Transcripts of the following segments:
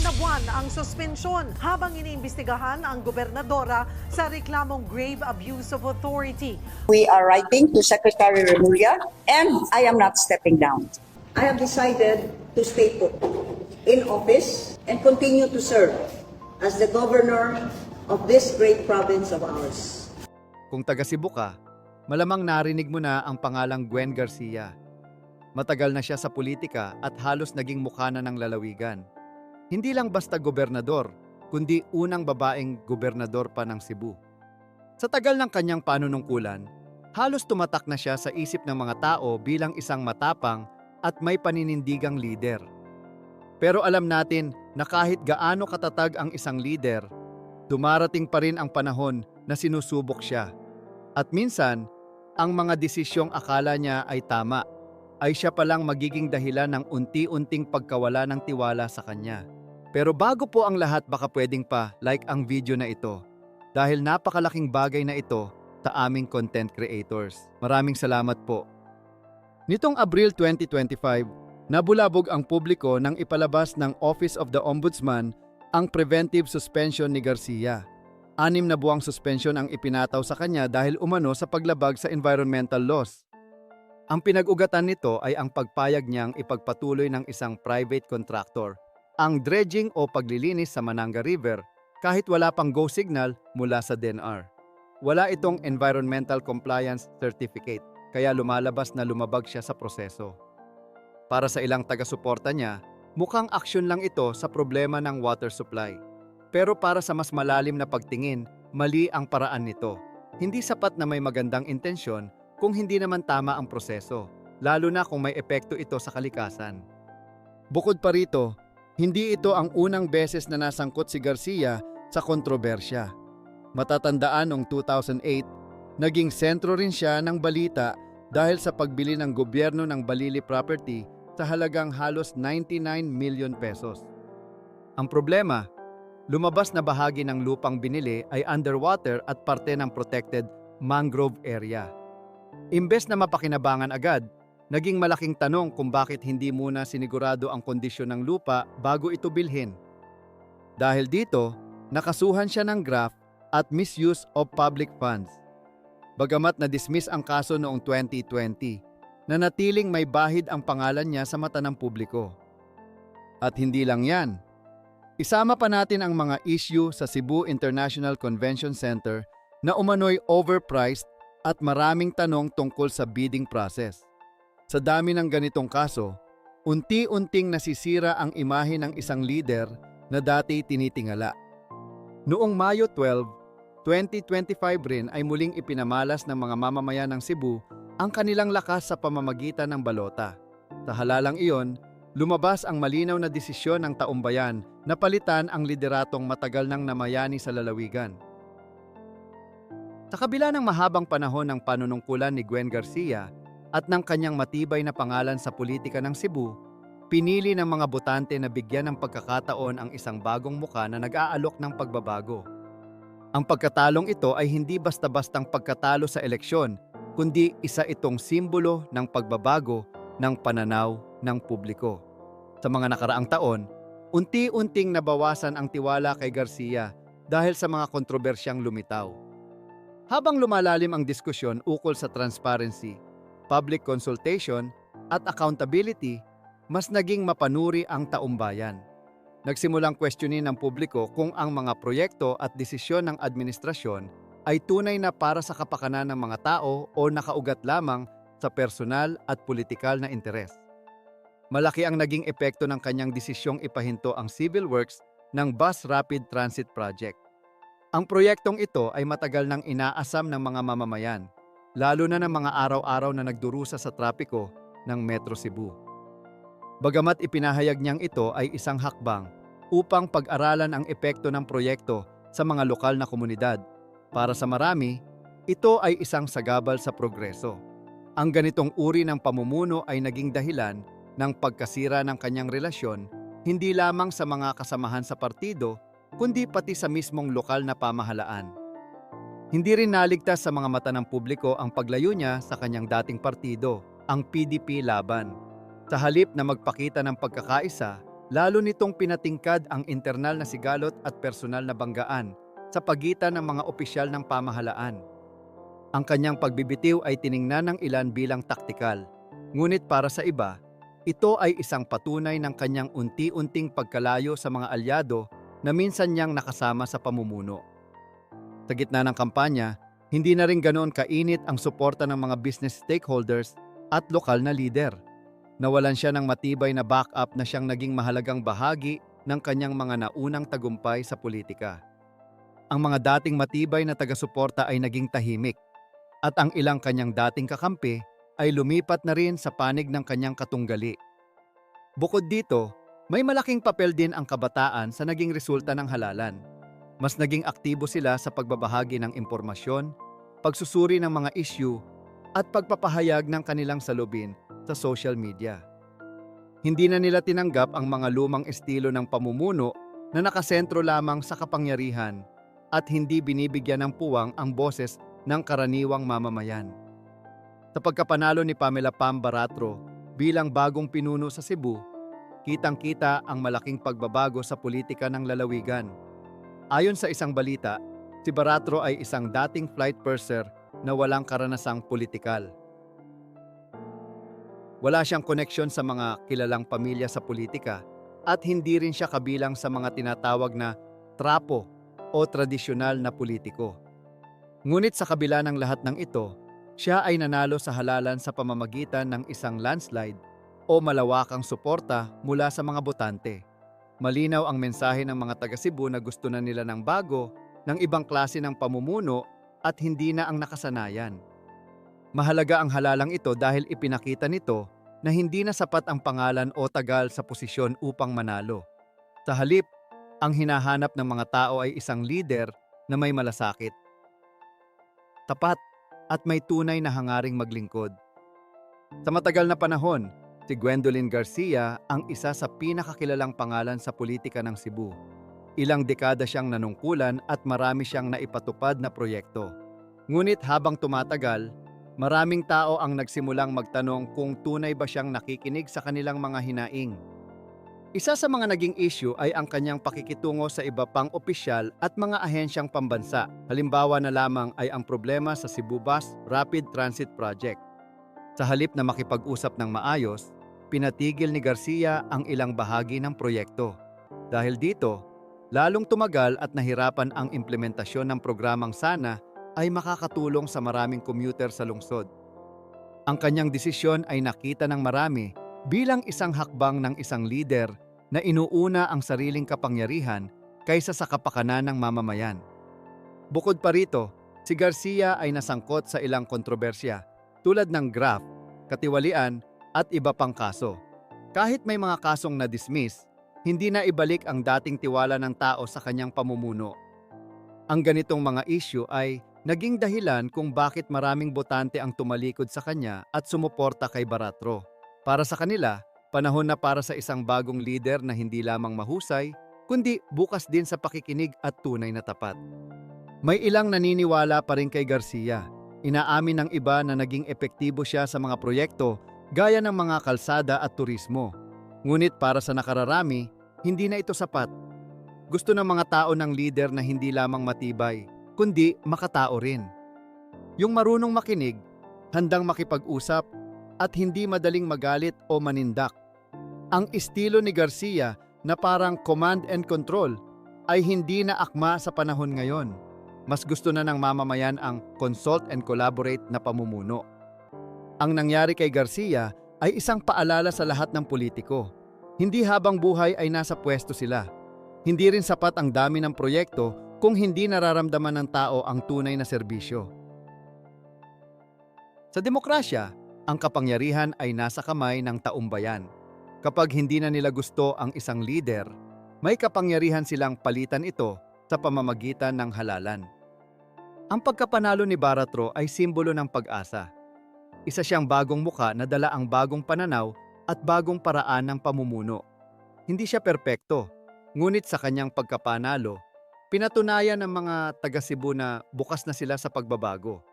na buwan ang suspensyon habang iniimbestigahan ang gobernadora sa reklamong grave abuse of authority. We are writing to Secretary Remulla, and I am not stepping down. I have decided to stay put in office and continue to serve as the governor of this great province of ours. Kung taga Cebu ka, malamang narinig mo na ang pangalang Gwen Garcia. Matagal na siya sa politika at halos naging mukha na ng lalawigan. Hindi lang basta gobernador, kundi unang babaeng gobernador pa ng Cebu. Sa tagal ng kanyang panunungkulan, halos tumatak na siya sa isip ng mga tao bilang isang matapang at may paninindigang leader. Pero alam natin na kahit gaano katatag ang isang leader, dumarating pa rin ang panahon na sinusubok siya. At minsan, ang mga desisyong akala niya ay tama, ay siya palang magiging dahilan ng unti-unting pagkawala ng tiwala sa kanya. Pero bago po ang lahat baka pwedeng pa like ang video na ito. Dahil napakalaking bagay na ito sa aming content creators. Maraming salamat po. Nitong Abril 2025, nabulabog ang publiko nang ipalabas ng Office of the Ombudsman ang preventive suspension ni Garcia. Anim na buwang suspension ang ipinataw sa kanya dahil umano sa paglabag sa environmental laws. Ang pinag-ugatan nito ay ang pagpayag niyang ipagpatuloy ng isang private contractor ang dredging o paglilinis sa Mananga River kahit wala pang go signal mula sa DENR. Wala itong environmental compliance certificate kaya lumalabas na lumabag siya sa proseso. Para sa ilang taga-suporta niya, mukhang aksyon lang ito sa problema ng water supply. Pero para sa mas malalim na pagtingin, mali ang paraan nito. Hindi sapat na may magandang intensyon kung hindi naman tama ang proseso, lalo na kung may epekto ito sa kalikasan. Bukod pa rito, hindi ito ang unang beses na nasangkot si Garcia sa kontrobersya. Matatandaan noong 2008, naging sentro rin siya ng balita dahil sa pagbili ng gobyerno ng Balili property sa halagang halos 99 million pesos. Ang problema, lumabas na bahagi ng lupang binili ay underwater at parte ng protected mangrove area. Imbes na mapakinabangan agad, naging malaking tanong kung bakit hindi muna sinigurado ang kondisyon ng lupa bago ito bilhin. Dahil dito, nakasuhan siya ng graft at misuse of public funds. Bagamat na-dismiss ang kaso noong 2020, nanatiling may bahid ang pangalan niya sa mata ng publiko. At hindi lang yan. Isama pa natin ang mga issue sa Cebu International Convention Center na umano'y overpriced at maraming tanong tungkol sa bidding process. Sa dami ng ganitong kaso, unti-unting nasisira ang imahe ng isang leader na dati tinitingala. Noong Mayo 12, 2025 rin ay muling ipinamalas ng mga mamamayan ng Cebu ang kanilang lakas sa pamamagitan ng balota. Sa halalang iyon, lumabas ang malinaw na desisyon ng taumbayan na palitan ang lideratong matagal nang namayani sa lalawigan. Sa kabila ng mahabang panahon ng panunungkulan ni Gwen Garcia at ng kanyang matibay na pangalan sa politika ng Cebu, pinili ng mga botante na bigyan ng pagkakataon ang isang bagong muka na nag-aalok ng pagbabago. Ang pagkatalong ito ay hindi basta-bastang pagkatalo sa eleksyon, kundi isa itong simbolo ng pagbabago ng pananaw ng publiko. Sa mga nakaraang taon, unti-unting nabawasan ang tiwala kay Garcia dahil sa mga kontrobersyang lumitaw. Habang lumalalim ang diskusyon ukol sa transparency, public consultation at accountability, mas naging mapanuri ang taumbayan. Nagsimulang questionin ng publiko kung ang mga proyekto at desisyon ng administrasyon ay tunay na para sa kapakanan ng mga tao o nakaugat lamang sa personal at politikal na interes. Malaki ang naging epekto ng kanyang desisyong ipahinto ang civil works ng Bus Rapid Transit Project. Ang proyektong ito ay matagal nang inaasam ng mga mamamayan, lalo na ng mga araw-araw na nagdurusa sa trapiko ng Metro Cebu. Bagamat ipinahayag niyang ito ay isang hakbang upang pag-aralan ang epekto ng proyekto sa mga lokal na komunidad. Para sa marami, ito ay isang sagabal sa progreso. Ang ganitong uri ng pamumuno ay naging dahilan ng pagkasira ng kanyang relasyon hindi lamang sa mga kasamahan sa partido, kundi pati sa mismong lokal na pamahalaan. Hindi rin naligtas sa mga mata ng publiko ang paglayo niya sa kanyang dating partido, ang PDP Laban. Sa halip na magpakita ng pagkakaisa, lalo nitong pinatingkad ang internal na sigalot at personal na banggaan sa pagitan ng mga opisyal ng pamahalaan. Ang kanyang pagbibitiw ay tiningnan ng ilan bilang taktikal, ngunit para sa iba, ito ay isang patunay ng kanyang unti-unting pagkalayo sa mga alyado na minsan niyang nakasama sa pamumuno. Sa gitna ng kampanya, hindi na rin ganoon kainit ang suporta ng mga business stakeholders at lokal na lider. Nawalan siya ng matibay na backup na siyang naging mahalagang bahagi ng kanyang mga naunang tagumpay sa politika. Ang mga dating matibay na taga-suporta ay naging tahimik at ang ilang kanyang dating kakampi ay lumipat na rin sa panig ng kanyang katunggali. Bukod dito, may malaking papel din ang kabataan sa naging resulta ng halalan. Mas naging aktibo sila sa pagbabahagi ng impormasyon, pagsusuri ng mga issue, at pagpapahayag ng kanilang salubin sa social media. Hindi na nila tinanggap ang mga lumang estilo ng pamumuno na nakasentro lamang sa kapangyarihan at hindi binibigyan ng puwang ang boses ng karaniwang mamamayan. Sa pagkapanalo ni Pamela Pam Baratro bilang bagong pinuno sa Cebu, kitang-kita ang malaking pagbabago sa politika ng lalawigan. Ayon sa isang balita, si Baratro ay isang dating flight purser na walang karanasang politikal. Wala siyang koneksyon sa mga kilalang pamilya sa politika at hindi rin siya kabilang sa mga tinatawag na trapo o tradisyonal na politiko. Ngunit sa kabila ng lahat ng ito, siya ay nanalo sa halalan sa pamamagitan ng isang landslide o malawakang suporta mula sa mga botante. Malinaw ang mensahe ng mga taga Cebu na gusto na nila ng bago, ng ibang klase ng pamumuno at hindi na ang nakasanayan. Mahalaga ang halalang ito dahil ipinakita nito na hindi na sapat ang pangalan o tagal sa posisyon upang manalo. Sa halip, ang hinahanap ng mga tao ay isang leader na may malasakit, tapat at may tunay na hangaring maglingkod. Sa matagal na panahon, si Gwendolyn Garcia ang isa sa pinakakilalang pangalan sa politika ng Cebu. Ilang dekada siyang nanungkulan at marami siyang naipatupad na proyekto. Ngunit habang tumatagal, maraming tao ang nagsimulang magtanong kung tunay ba siyang nakikinig sa kanilang mga hinaing. Isa sa mga naging issue ay ang kanyang pakikitungo sa iba pang opisyal at mga ahensyang pambansa. Halimbawa na lamang ay ang problema sa Cebu Bus Rapid Transit Project. Sa halip na makipag-usap ng maayos, pinatigil ni Garcia ang ilang bahagi ng proyekto. Dahil dito, lalong tumagal at nahirapan ang implementasyon ng programang sana ay makakatulong sa maraming commuter sa lungsod. Ang kanyang desisyon ay nakita ng marami bilang isang hakbang ng isang lider na inuuna ang sariling kapangyarihan kaysa sa kapakanan ng mamamayan. Bukod pa rito, si Garcia ay nasangkot sa ilang kontrobersya tulad ng graft, katiwalian at iba pang kaso. Kahit may mga kasong na-dismiss, hindi na ibalik ang dating tiwala ng tao sa kanyang pamumuno. Ang ganitong mga issue ay naging dahilan kung bakit maraming botante ang tumalikod sa kanya at sumuporta kay Baratro. Para sa kanila, panahon na para sa isang bagong leader na hindi lamang mahusay, kundi bukas din sa pakikinig at tunay na tapat. May ilang naniniwala pa rin kay Garcia. Inaamin ng iba na naging epektibo siya sa mga proyekto gaya ng mga kalsada at turismo. Ngunit para sa nakararami, hindi na ito sapat. Gusto ng mga tao ng leader na hindi lamang matibay, kundi makatao rin. Yung marunong makinig, handang makipag-usap, at hindi madaling magalit o manindak. Ang estilo ni Garcia na parang command and control ay hindi na akma sa panahon ngayon. Mas gusto na ng mamamayan ang consult and collaborate na pamumuno. Ang nangyari kay Garcia ay isang paalala sa lahat ng politiko. Hindi habang buhay ay nasa pwesto sila. Hindi rin sapat ang dami ng proyekto kung hindi nararamdaman ng tao ang tunay na serbisyo. Sa demokrasya, ang kapangyarihan ay nasa kamay ng taumbayan. Kapag hindi na nila gusto ang isang leader, may kapangyarihan silang palitan ito sa pamamagitan ng halalan. Ang pagkapanalo ni Baratro ay simbolo ng pag-asa. Isa siyang bagong muka na dala ang bagong pananaw at bagong paraan ng pamumuno. Hindi siya perpekto, ngunit sa kanyang pagkapanalo, pinatunayan ng mga taga Cebu na bukas na sila sa pagbabago.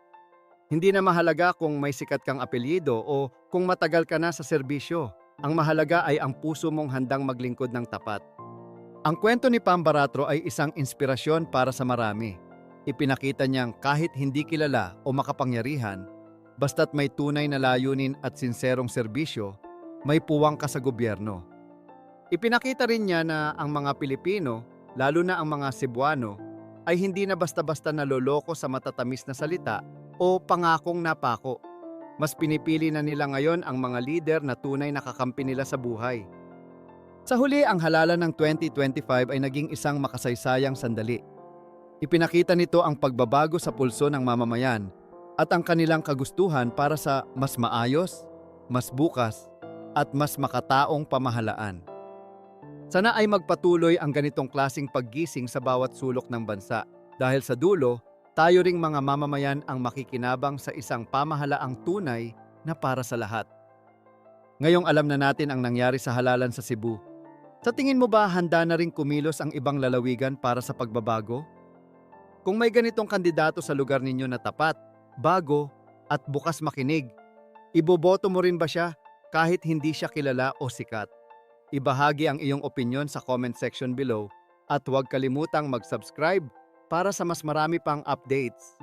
Hindi na mahalaga kung may sikat kang apelyido o kung matagal ka na sa serbisyo. ang mahalaga ay ang puso mong handang maglingkod ng tapat. Ang kwento ni Pambaratro ay isang inspirasyon para sa marami. Ipinakita niyang kahit hindi kilala o makapangyarihan, basta't may tunay na layunin at sinserong serbisyo, may puwang ka sa gobyerno. Ipinakita rin niya na ang mga Pilipino, lalo na ang mga Cebuano, ay hindi na basta-basta naloloko sa matatamis na salita o pangakong napako. Mas pinipili na nila ngayon ang mga lider na tunay nakakampi nila sa buhay. Sa huli, ang halalan ng 2025 ay naging isang makasaysayang sandali. Ipinakita nito ang pagbabago sa pulso ng mamamayan at ang kanilang kagustuhan para sa mas maayos, mas bukas, at mas makataong pamahalaan. Sana ay magpatuloy ang ganitong klasing paggising sa bawat sulok ng bansa dahil sa dulo, tayo ring mga mamamayan ang makikinabang sa isang pamahalaang tunay na para sa lahat. Ngayong alam na natin ang nangyari sa halalan sa Cebu, sa tingin mo ba handa na rin kumilos ang ibang lalawigan para sa pagbabago? Kung may ganitong kandidato sa lugar ninyo na tapat, bago, at bukas makinig, iboboto mo rin ba siya kahit hindi siya kilala o sikat? Ibahagi ang iyong opinion sa comment section below at huwag kalimutang mag-subscribe para sa mas marami pang updates.